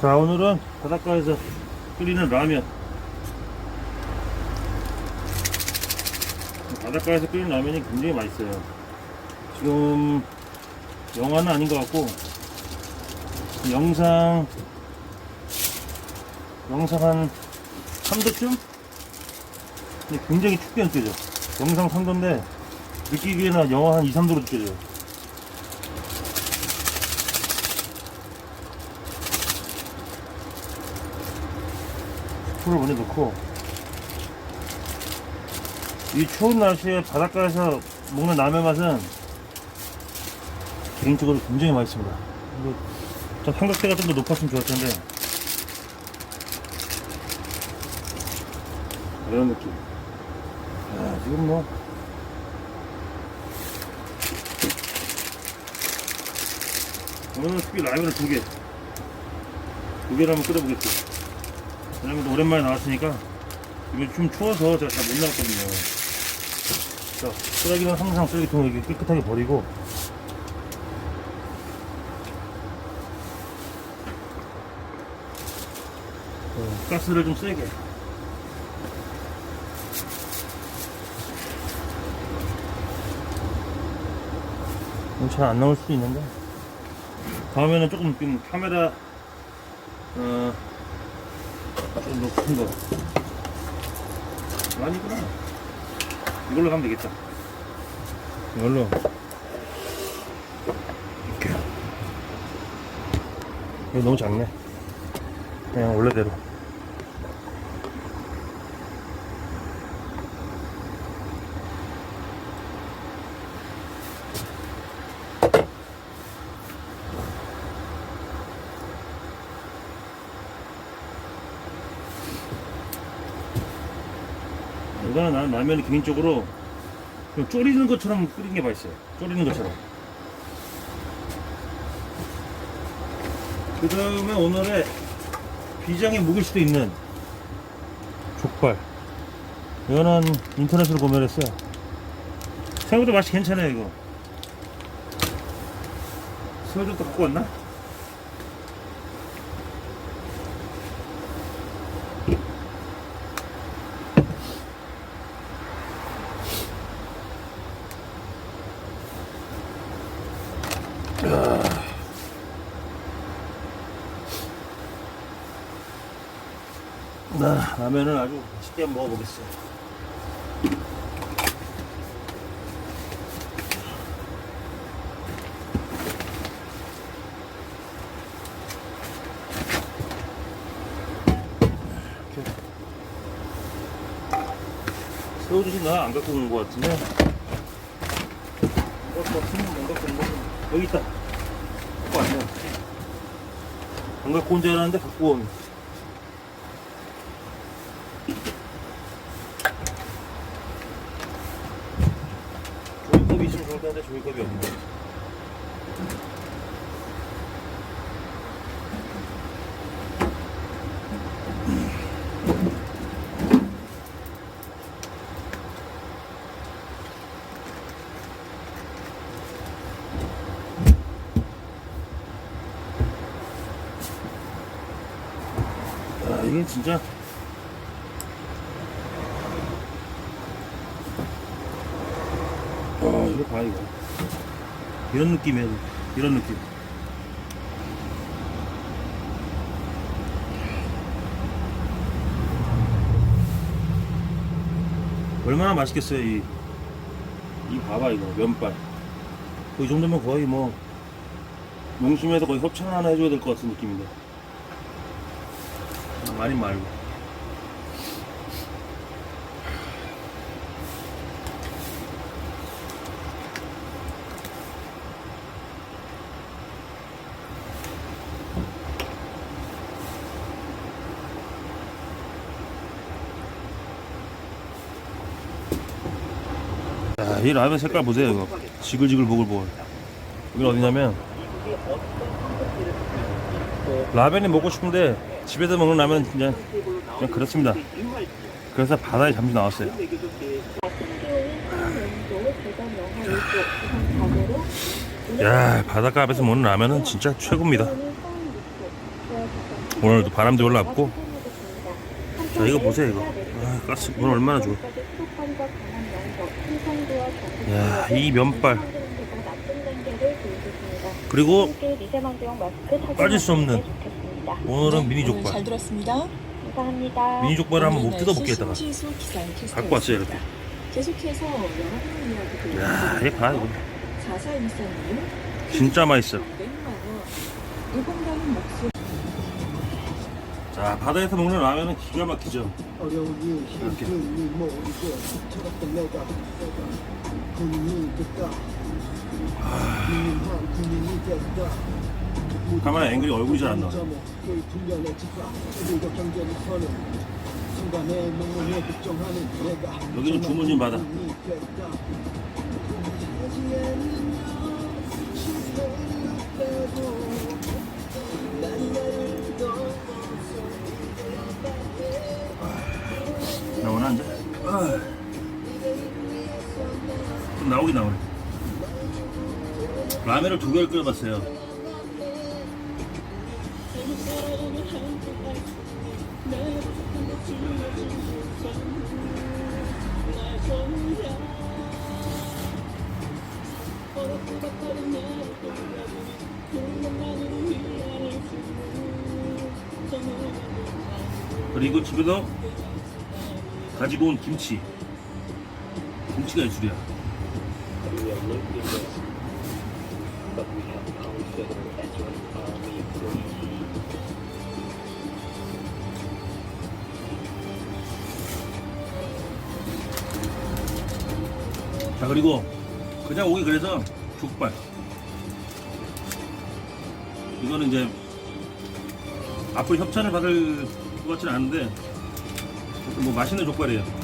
자 오늘은 바닷가에서 끓이는 라면. 바닷가에서 끓이는 라면이 굉장히 맛있어요. 지금 영화는 아닌 것 같고 영상 영상 한 3도쯤? 근데 굉장히 춥게 느껴져 영상 3도인데 느끼기에는 영하 한 2, 3도로 느껴져요 풀을 먼저 넣고 이 추운 날씨에 바닷가에서 먹는 라면 맛은 개인적으로 굉장히 맛있습니다. 좀 삼각대가 좀 더 높았으면 좋을 텐데 이런 느낌. 아, 지금 뭐 오늘은 특히 라면을 두 개, 두 개를 한번 끓여보겠어요. 왜냐면 또 오랜만에 나왔으니까 이게 좀 추워서 제가 잘 못 나왔거든요. 자, 쓰레기는 항상 쓰레기통에 깨끗하게 버리고. 어, 가스를 좀 세게. 잘안 나올 수도 있는데. 다음에는 조금 좀 카메라 어, 좀 높은 거. 아니구나. 이걸로 가면 되겠다. 이걸로. 이렇게. 이거 너무 작네. 그냥 원래대로. 이거는 나는 라면이 개인적으로 좀 졸이는 것처럼 끓이는 게 맛있어요. 졸이는 것처럼. 그 다음에 오늘의 비장에 묵을 수도 있는 족발. 이거는 인터넷으로 구매를 했어요. 생각보다 맛이 괜찮아요, 이거. 새우젓도 갖고 왔나? 나 라면을 아주 맛있게 먹어보겠어요. 이렇게. 새우젓이 나안 갖고 온 것 같은데. 어, 뭐, 안 갖고 온 거. 여기 있다. 갖고 왔네. 안 갖고 온 줄 알았는데 갖고 온. 좋을 텐데 종이컵이 없네. 아, 이게 진짜 아, 이거. 이런 느낌이야, 이런 느낌. 얼마나 맛있겠어요, 이. 이 봐봐, 이거. 면발. 이 정도면 거의 뭐, 농심에서 거의 협찬 하나 해줘야 될 것 같은 느낌인데. 아, 많이 말고. 야, 이 라면 색깔 보세요, 이거. 지글지글 보글보글. 여기 어디냐면, 라면이 먹고 싶은데, 집에서 먹는 라면은 그냥, 그냥 그렇습니다. 그래서 바다에 잠시 나왔어요. 야, 바닷가 앞에서 먹는 라면은 진짜 최고입니다. 오늘도 바람도 별로 없고 자 이거 보세요 이거 아, 가스 오늘 얼마나 좋아 야 이 면발 그리고 빠질 수 없는 오늘은 미니 오늘 족발 잘 들었습니다. 감사합니다. 미니 족발을 한번 못 오늘 뜯어볼게 날씨 했다가 신지수 기상 캐스터였습니다. 갖고 왔어요 이렇게 계속해서. 야 이거 봐 이거 진짜 맛있어 500만 원. 일본가는 목소리 자 바다에서 먹는 라면은 기가 막히죠 이렇게. 카메라 앵글이 얼굴이 잘 안 나와. 그 훈련해지다 그리고 경제를 서는 순간에 명령에 걱정하는 내가 여기 좀 주문 좀 받아. 됐다. 나오긴 나오네. 라면을 두 개를 끓여봤어요. 그리고 집에서 가지고 온 김치. 김치가 예술이야 자 그리고 그냥 오기 그래서 족발. 이거는 이제 앞으로 협찬을 받을 것 같지는 않은데 뭐 맛있는 족발이에요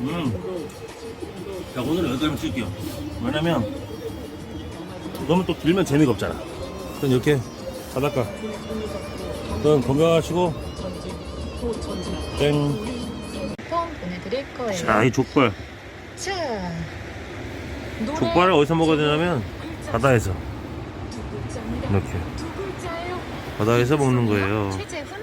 음. 자 오늘은 여기까지만 찍을게요 왜냐면 너무 또 길면 재미가 없잖아 그럼 이렇게 바닷가 그럼 건강하시고 땡 처음 보내드릴 거예요. 자, 이 족발. 자, 노래 족발을 어디서 먹어야 되냐면 바다에서 두 글자입니다. 이렇게. 바다에서 먹는 거예요. 최재훈